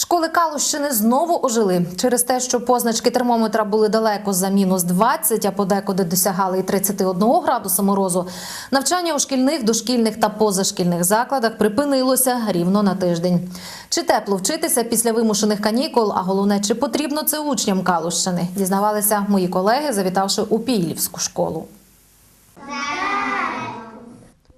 Школи Калущини знову ожили через те, що позначки термометра були далеко за мінус 20, а подекуди досягали і 31 градуса морозу. Навчання у шкільних, дошкільних та позашкільних закладах припинилося рівно на тиждень. Чи тепло вчитися після вимушених канікул? А головне, чи потрібно це учням Калущини? Дізнавалися мої колеги, завітавши у Пійлівську школу.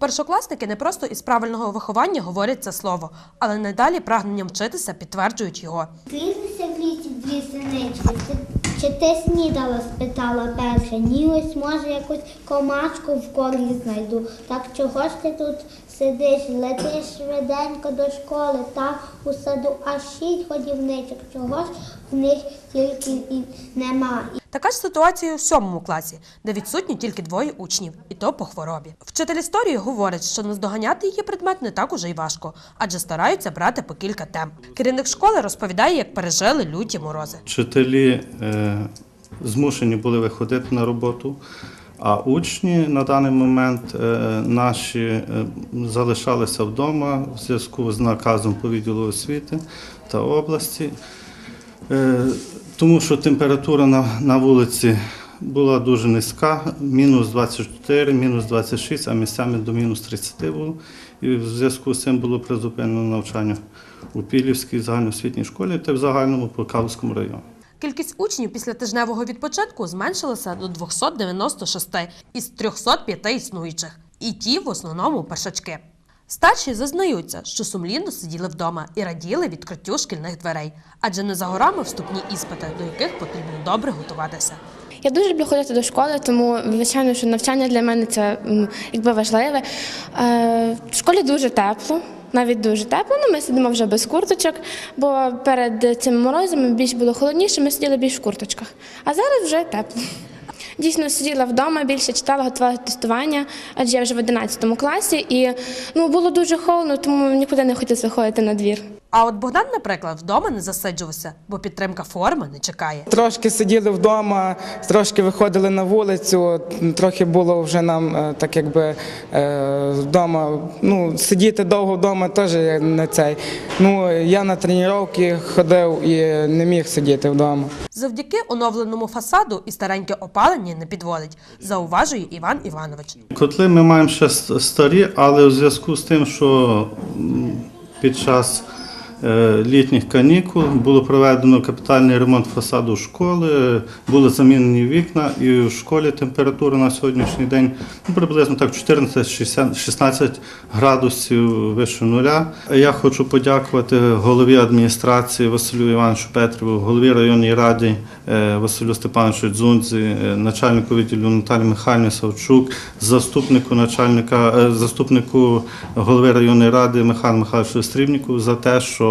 Першокласники не просто із правильного виховання говорять це слово, але надалі прагненням вчитися підтверджують його. Грілися в лісі дві синички. Чи ти снідала? спитала перша. Ні, ось може якусь комачку в колі знайду. Так чого ж ти тут сидиш? Летиш швиденько до школи, та у саду аж шість годівничок. Чого ж в них тільки і нема? Така ж ситуація у сьомому класі, де відсутні тільки двоє учнів, і то по хворобі. Вчитель історії говорить, що наздоганяти її предмет не так уже й важко, адже стараються брати по кілька тем. Керівник школи розповідає, як пережили люті морози. Вчителі е, змушені були виходити на роботу, а учні на даний момент е, наші е, залишалися вдома в зв'язку з наказом по відділу освіти та області, е, тому що температура на, на вулиці була дуже низька, мінус 24, мінус 26, а місцями до мінус 30 було. І в зв'язку з цим було призупинено навчання у Пілівській загальноосвітній школі та в загальному по Калузькому районі. Кількість учнів після тижневого відпочатку зменшилася до 296 із 305 існуючих, і ті в основному першачки. Старші зазнаються, що сумлінно сиділи вдома і раділи відкриттю шкільних дверей, адже не за горами вступні іспити, до яких потрібно добре готуватися. Я дуже люблю ходити до школи, тому звичайно, що навчання для мене це якби важливе. Е, В школі дуже тепло, навіть дуже тепло. Ну, ми сидимо вже без курточок, бо перед цим морозом більш було холодніше, ми сиділи більш в курточках. А зараз вже тепло. Дійсно, сиділа вдома, більше читала, готувала тестування, адже я вже в 11 класі, і ну, було дуже холодно, тому нікуди не хотілося виходити на двір. А от Богдан, наприклад, вдома не засиджувався, бо підтримка форми не чекає. Трошки сиділи вдома, трошки виходили на вулицю. Трохи було вже нам е, так, якби е, вдома. Ну, сидіти довго вдома теж не цей. Ну, я на тренування ходив і не міг сидіти вдома. Завдяки оновленому фасаду і стареньке опалення не підводить, зауважує Іван Іванович. Котли ми маємо ще старі, але у зв'язку з тим, що під час літніх канікул було проведено капітальний ремонт фасаду школи, були замінені вікна, і в школі температура на сьогоднішній день ну, приблизно так 14-16 градусів вище нуля. Я хочу подякувати голові адміністрації Василю Івановичу Петрову, голові районній раді е, Василю Степановичу Дзунзі, е, начальнику відділу Наталі Михайлівні Савчук, заступнику начальника, е, заступнику голови районної ради Михайлу Михайловичу Стрівніку за те, що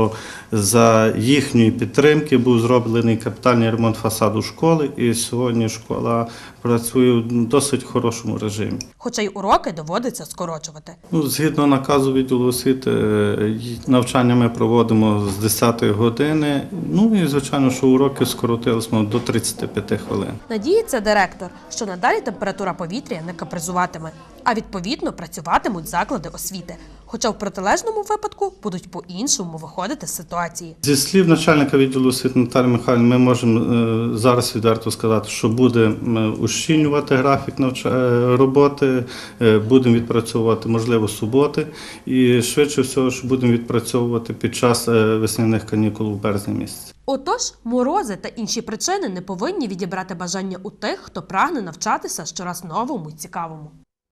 за їхньої підтримки був зроблений капітальний ремонт фасаду школи, і сьогодні школа працює в досить хорошому режимі. Хоча й уроки доводиться скорочувати. Ну, згідно наказу відділу освіти, е, навчання ми проводимо з 10 години. Ну і звичайно, що уроки скоротилися до 35 хвилин. Надіється директор, що надалі температура повітря не капризуватиме, а відповідно працюватимуть заклади освіти. Хоча в протилежному випадку будуть по-іншому виходити з ситуації. Зі слів начальника відділу освіти Наталі Михайлівни, ми можемо е, зараз відверто сказати, що будемо ущільнювати графік е, роботи, е, будемо відпрацьовувати, можливо, суботи, і швидше всього, що будемо відпрацьовувати під час весняних канікул у березні місяці. Отож, морози та інші причини не повинні відібрати бажання у тих, хто прагне навчатися щораз новому й цікавому.